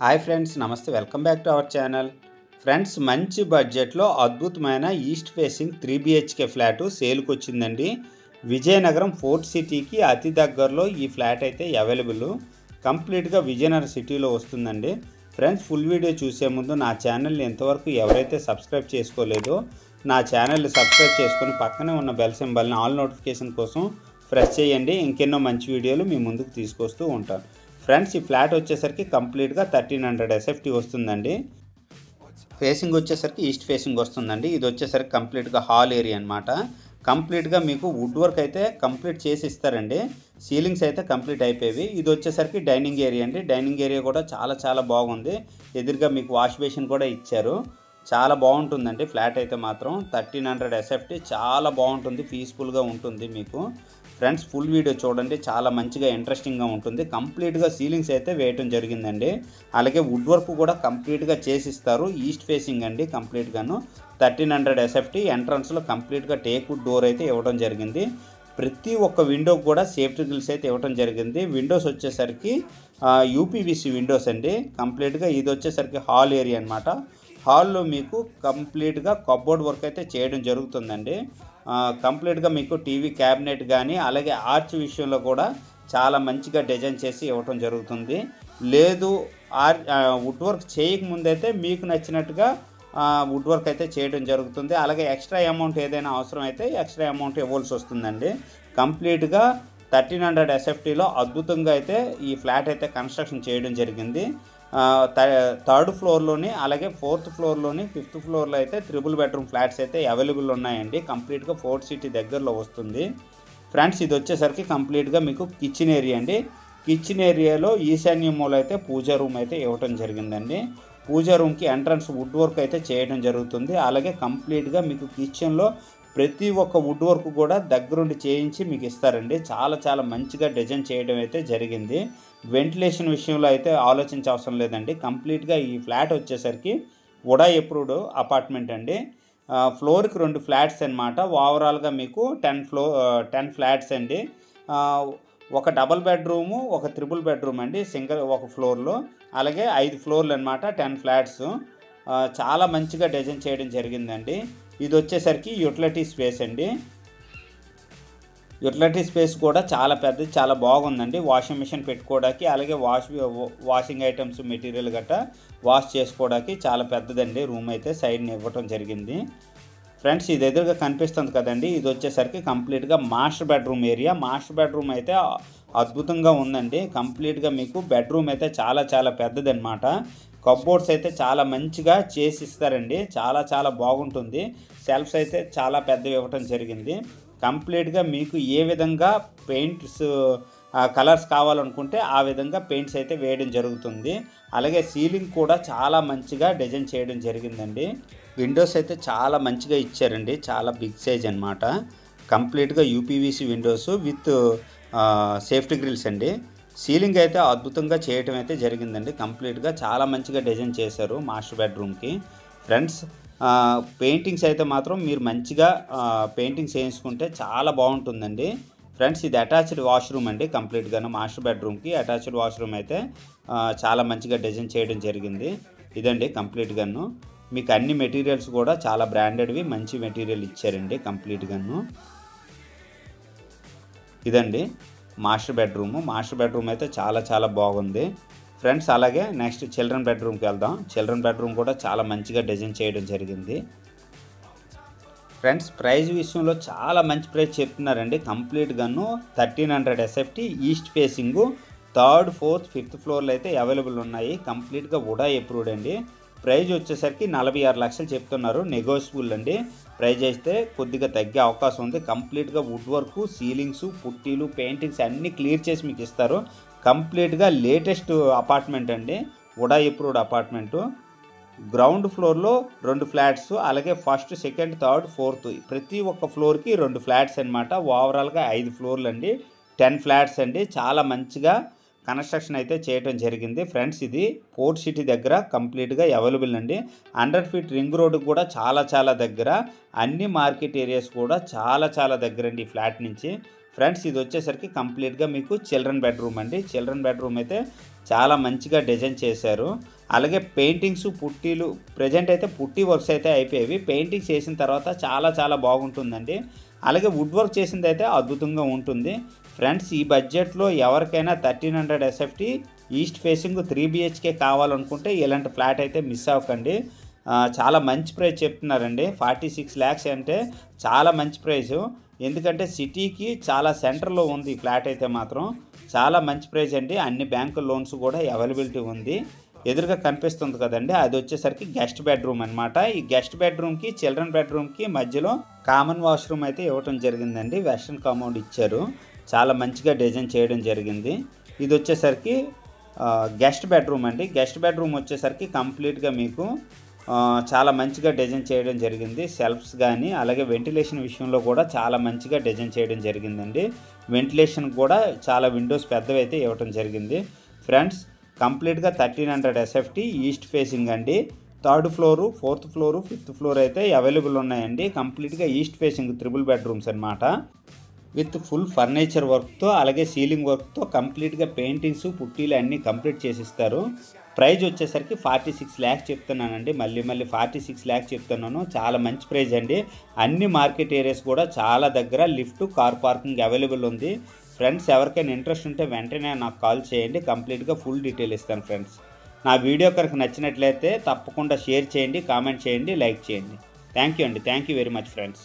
Hi friends namaste. Welcome back to our channel. Friends మంచి బడ్జెట్లో అద్భుతమైన east facing three BHK flat సేల్కి వచ్చిందండి విజయనగరం ఫోర్త్ సిటీకి అతి దగ్గరలో ఈ ఫ్లాట్ అయితే అవైలబుల్. కంప్లీట్గా విజయనగరం సిటీలో వస్తుందండి. ఫ్రెండ్స్ ఫుల్ వీడియో చూసే ముందు నా ఛానల్ని ఎంతవరకు ఎవరైతే సబ్స్క్రైబ్ చేసుకోలేదో నా ఛానల్ని సబ్స్క్రైబ్ చేసుకొని పక్కనే ఉన్న బెల్ సింబల్ని ఆల్ నోటిఫికేషన్ కోసం ప్రెస్ చేయండి. ఇంకెన్నో మంచి వీడియోలు మీ ముందుకు తీసుకొస్తూ ఉంటాను. ఫ్రెండ్స్ ఈ ఫ్లాట్ వచ్చేసరికి కంప్లీట్గా థర్టీన్ హండ్రెడ్ ఎస్ఎఫ్టీ వస్తుందండి. ఫేసింగ్ వచ్చేసరికి ఈస్ట్ ఫేసింగ్ వస్తుందండి. ఇది వచ్చేసరికి కంప్లీట్గా హాల్ ఏరియా అనమాట కంప్లీట్గా మీకు వుడ్ వర్క్ అయితే కంప్లీట్ చేసి ఇస్తారండి. సీలింగ్స్ అయితే కంప్లీట్ అయిపోయేవి. ఇది వచ్చేసరికి డైనింగ్ ఏరియా అండి. డైనింగ్ ఏరియా కూడా చాలా చాలా బాగుంది. ఎదురుగా మీకు వాష్ బేసిన్ కూడా ఇచ్చారు. చాలా బాగుంటుందండి. ఫ్లాట్ అయితే మాత్రం థర్టీన్ హండ్రెడ్ ఎస్ఎఫ్టీ చాలా బాగుంటుంది. పీస్ఫుల్గా ఉంటుంది మీకు. ఫ్రెండ్స్ ఫుల్ వీడియో చూడండి. చాలా మంచిగా ఇంట్రెస్టింగ్గా ఉంటుంది. కంప్లీట్గా సీలింగ్స్ అయితే వేయటం జరిగిందండి. అలాగే వుడ్ వర్క్ కూడా కంప్లీట్గా చేసిస్తారు. ఈస్ట్ ఫేసింగ్ అండి కంప్లీట్గాను థర్టీన్ హండ్రెడ్ ఎస్ఎఫ్టీ ఎంట్రన్స్లో కంప్లీట్గా టేక్ వుడ్ డోర్ అయితే ఇవ్వడం జరిగింది. ప్రతి ఒక్క విండో కూడా సేఫ్టీ గ్రిల్స్ అయితే ఇవ్వడం జరిగింది. విండోస్ వచ్చేసరికి యూపీవీసీ విండోస్ అండి. కంప్లీట్గా ఇది వచ్చేసరికి హాల్ ఏరియా అనమాట హాల్లో మీకు కంప్లీట్గా కబోర్డ్ వర్క్ అయితే చేయడం జరుగుతుందండి. కంప్లీట్గా మీకు టీవీ క్యాబినెట్ కానీ అలాగే ఆర్చ్ విషయంలో కూడా చాలా మంచిగా డిజైన్ చేసి ఇవ్వటం జరుగుతుంది. లేదు ఆర్ వుడ్ వర్క్ చేయకముందైతే మీకు నచ్చినట్టుగా వుడ్ వర్క్ అయితే చేయడం జరుగుతుంది. అలాగే ఎక్స్ట్రా అమౌంట్ ఏదైనా అవసరం అయితే ఎక్స్ట్రా అమౌంట్ ఇవ్వాల్సి వస్తుందండి. కంప్లీట్గా థర్టీన్ హండ్రెడ్ ఎస్ఎఫ్టీలో అద్భుతంగా అయితే ఈ ఫ్లాట్ అయితే కన్స్ట్రక్షన్ చేయడం జరిగింది. థర్డ్ ఫ్లోర్లోని అలాగే ఫోర్త్ ఫ్లోర్లోని ఫిఫ్త్ ఫ్లోర్లో అయితే త్రిబుల్ బెడ్రూమ్ ఫ్లాట్స్ అయితే అవైలబుల్ ఉన్నాయండి. కంప్లీట్గా ఫోర్త్ సిటీ దగ్గరలో వస్తుంది. ఫ్రెండ్స్ ఇది వచ్చేసరికి కంప్లీట్గా మీకు కిచెన్ ఏరియా అండి. కిచెన్ ఏరియాలో ఈశాన్య మూల అయితే పూజా రూమ్ అయితే ఇవ్వటం జరిగిందండి. పూజా రూమ్కి ఎంట్రన్స్ వుడ్ వర్క్ అయితే చేయడం జరుగుతుంది. అలాగే కంప్లీట్గా మీకు కిచెన్లో ప్రతి ఒక్క వుడ్ వర్క్ కూడా దగ్గరుండి చేయించి మీకు ఇస్తారండి. చాలా చాలా మంచిగా డిజైన్ చేయడం అయితే జరిగింది. వెంటిలేషన్ విషయంలో అయితే ఆలోచించే అవసరం లేదండి. కంప్లీట్గా ఈ ఫ్లాట్ వచ్చేసరికి ఉడా ఎప్రూవ్డ్ అపార్ట్మెంట్ అండి. ఫ్లోర్కి రెండు ఫ్లాట్స్ అనమాట ఓవరాల్గా మీకు టెన్ ఫ్లో టెన్ ఫ్లాట్స్ అండి. ఒక డబల్ బెడ్రూము ఒక త్రిబుల్ బెడ్రూమ్ అండి సింగిల్ ఒక ఫ్లోర్లో. అలాగే ఐదు ఫ్లోర్లు అనమాట టెన్ ఫ్లాట్స్. చాలా మంచిగా డిజైన్ చేయడం జరిగిందండి. ఇది వచ్చేసరికి యూటిలిటీ స్పేస్ అండి. యూటిలిటీ స్పేస్ కూడా చాలా పెద్దది చాలా బాగుందండి. వాషింగ్ మిషన్ పెట్టుకోవడానికి అలాగే వాష్ వాషింగ్ ఐటమ్స్ మెటీరియల్ గట్రా వాష్ చేసుకోవడానికి చాలా పెద్దదండి. రూమ్ అయితే సైడ్ని ఇవ్వటం జరిగింది. ఫ్రెండ్స్ ఇది ఎదురుగా కనిపిస్తుంది కదండి. ఇది వచ్చేసరికి కంప్లీట్గా master bedroom area. Master bedroom అయితే అద్భుతంగా ఉందండి. కంప్లీట్గా మీకు బెడ్రూమ్ అయితే చాలా చాలా పెద్దదన్నమాట. కబ్బోర్డ్స్ అయితే చాలా మంచిగా చేసి ఇస్తారండి చాలా చాలా బాగుంటుంది. సెల్ఫ్స్ అయితే చాలా పెద్దవి ఇవ్వటం జరిగింది. కంప్లీట్గా మీకు ఏ విధంగా పెయింట్స్ కలర్స్ కావాలనుకుంటే ఆ విధంగా పెయింట్స్ అయితే వేయడం జరుగుతుంది. అలాగే సీలింగ్ కూడా చాలా మంచిగా డిజైన్ చేయడం జరిగిందండి. విండోస్ అయితే చాలా మంచిగా ఇచ్చారండి. చాలా బిగ్ సైజ్ అనమాట కంప్లీట్గా UPVC windows with safety grills అండి. సీలింగ్ అయితే అద్భుతంగా చేయటం అయితే జరిగిందండి. కంప్లీట్గా చాలా మంచిగా డిజైన్ చేశారు మాస్టర్ బెడ్రూమ్కి. ఫ్రెండ్స్ పెయింటింగ్స్ అయితే మాత్రం మీరు మంచిగా పెయింటింగ్స్ వేయించుకుంటే చాలా బాగుంటుందండి. ఫ్రెండ్స్ ఇది అటాచ్డ్ వాష్రూమ్ అండి కంప్లీట్గాను మాస్టర్ బెడ్రూమ్కి. అటాచ్డ్ వాష్రూమ్ అయితే చాలా మంచిగా డిజైన్ చేయడం జరిగింది. ఇదండి కంప్లీట్గాను. మీకు అన్ని మెటీరియల్స్ కూడా చాలా బ్రాండెడ్వి మంచి మెటీరియల్ ఇచ్చారండి కంప్లీట్గాను. ఇదండి. Master bedroom. మాస్టర్ బెడ్రూమ్ అయితే చాలా చాలా బాగుంది. ఫ్రెండ్స్ అలాగే నెక్స్ట్ చిల్డ్రన్ బెడ్రూమ్కి వెళ్దాం. చిల్డ్రన్ బెడ్రూమ్ కూడా చాలా మంచిగా డిజైన్ చేయడం జరిగింది. ఫ్రెండ్స్ ప్రైజ్ విషయంలో చాలా మంచి ప్రైస్ చెప్తున్నారండి. కంప్లీట్గాను thirteen hundred SFT east facing third fourth fifth ఫ్లోర్లో అయితే అవైలబుల్ ఉన్నాయి. కంప్లీట్గా ఉడా ఎప్రూవ్డ్ అండి. ప్రైజ్ వచ్చేసరికి నలభై ఆరు లక్షలు చెప్తున్నారు. నెగోషియబుల్ అండి. ప్రైజ్ అయితే కొద్దిగా తగ్గే అవకాశం ఉంది. కంప్లీట్గా వుడ్ వర్క్ సీలింగ్స్ పుట్టీలు పెయింటింగ్స్ అన్నీ క్లియర్ చేసి మీకు ఇస్తారు. కంప్లీట్గా లేటెస్ట్ అపార్ట్మెంట్ అండి. ఉడా ఎప్రూవ్డ్ అపార్ట్మెంటు గ్రౌండ్ ఫ్లోర్లో రెండు ఫ్లాట్స్ అలాగే ఫస్ట్ సెకండ్ థర్డ్ ఫోర్త్ ప్రతి ఒక్క ఫ్లోర్కి రెండు ఫ్లాట్స్ అనమాట ఓవరాల్గా ఐదు ఫ్లోర్లు అండి. టెన్ ఫ్లాట్స్ అండి. చాలా మంచిగా కన్స్ట్రక్షన్ అయితే చేయడం జరిగింది. ఫ్రెండ్స్ ఇది పోర్ట్ సిటీ దగ్గర కంప్లీట్గా అవైలబుల్ అండి. హండ్రెడ్ ఫీట్ రింగ్ రోడ్డు కూడా చాలా చాలా దగ్గర. అన్ని మార్కెట్ ఏరియాస్ కూడా చాలా చాలా దగ్గర అండి ఈ ఫ్లాట్ నుంచి. ఫ్రెండ్స్ ఇది వచ్చేసరికి కంప్లీట్గా మీకు చిల్డ్రన్ బెడ్రూమ్ అండి. చిల్డ్రన్ బెడ్రూమ్ అయితే చాలా మంచిగా డిజైన్ చేశారు. అలాగే పెయింటింగ్స్ పుట్టీలు ప్రజెంట్ అయితే పుట్టి వర్క్స్ అయితే అయిపోయేవి. పెయింటింగ్స్ చేసిన తర్వాత చాలా చాలా బాగుంటుందండి. అలాగే వుడ్ వర్క్ చేసింది అయితే అద్భుతంగా ఉంటుంది. ఫ్రెండ్స్ ఈ బడ్జెట్లో ఎవరికైనా thirteen hundred SFT east facing three BHK కావాలనుకుంటే ఇలాంటి ఫ్లాట్ అయితే మిస్ అవ్వకండి. చాలా మంచి ప్రైస్ చెప్తున్నారండి. ఫార్టీ సిక్స్ ల్యాక్స్ అంటే చాలా మంచి ప్రైస్. ఎందుకంటే సిటీకి చాలా సెంటర్లో ఉంది ఈ ఫ్లాట్ అయితే మాత్రం. చాలా మంచి ప్రైస్ అండి. అన్ని బ్యాంకు లోన్స్ కూడా అవైలబిలిటీ ఉంది. ఎదురుగా కనిపిస్తుంది కదండి. అది వచ్చేసరికి గెస్ట్ బెడ్రూమ్ అనమాట ఈ గెస్ట్ బెడ్రూమ్కి చిల్డ్రన్ బెడ్రూమ్కి మధ్యలో కామన్ వాష్రూమ్ అయితే ఇవ్వటం జరిగిందండి. వెస్ట్రన్ కాంపౌండ్ ఇచ్చారు. చాలా మంచిగా డిజైన్ చేయడం జరిగింది. ఇది వచ్చేసరికి గెస్ట్ బెడ్రూమ్ అండి. గెస్ట్ బెడ్రూమ్ వచ్చేసరికి కంప్లీట్గా మీకు చాలా మంచిగా డిజైన్ చేయడం జరిగింది. సెల్ఫ్స్ కానీ అలాగే వెంటిలేషన్ విషయంలో కూడా చాలా మంచిగా డిజైన్ చేయడం జరిగిందండి. వెంటిలేషన్ కూడా చాలా విండోస్ పెద్దవి అయితే ఇవ్వడం జరిగింది. ఫ్రెండ్స్ కంప్లీట్గా thirteen hundred SFT east facing అండి. Third floor fourth floor fifth floor అయితే అవైలబుల్ ఉన్నాయండి. కంప్లీట్గా ఈస్ట్ ఫేసింగ్ త్రిబుల్ బెడ్రూమ్స్ అన్నమాట. విత్ ఫుల్ ఫర్నిచర్ వర్క్తో అలాగే సీలింగ్ వర్క్తో కంప్లీట్గా పెయింటింగ్స్ పుట్టీలు అన్నీ కంప్లీట్ చేసిస్తారు. ప్రైజ్ వచ్చేసరికి ఫార్టీ సిక్స్ ల్యాక్స్ చెప్తున్నానండి. మళ్ళీ మళ్ళీ ఫార్టీ సిక్స్ ల్యాక్స్ చెప్తున్నాను. చాలా మంచి ప్రైజ్ అండి. అన్ని మార్కెట్ ఏరియాస్ కూడా చాలా దగ్గర లిఫ్ట్ కార్ పార్కింగ్ అవైలబుల్ ఉంది. ఫ్రెండ్స్ ఎవరికైనా ఇంట్రెస్ట్ ఉంటే వెంటనే నాకు కాల్ చేయండి. కంప్లీట్గా ఫుల్ డీటెయిల్ ఇస్తాను ఫ్రెండ్స్. నా వీడియో కనుక నచ్చినట్లయితే తప్పకుండా షేర్ చేయండి కామెంట్ చేయండి లైక్ చేయండి. థ్యాంక్ యూ అండి. Thank you very much friends.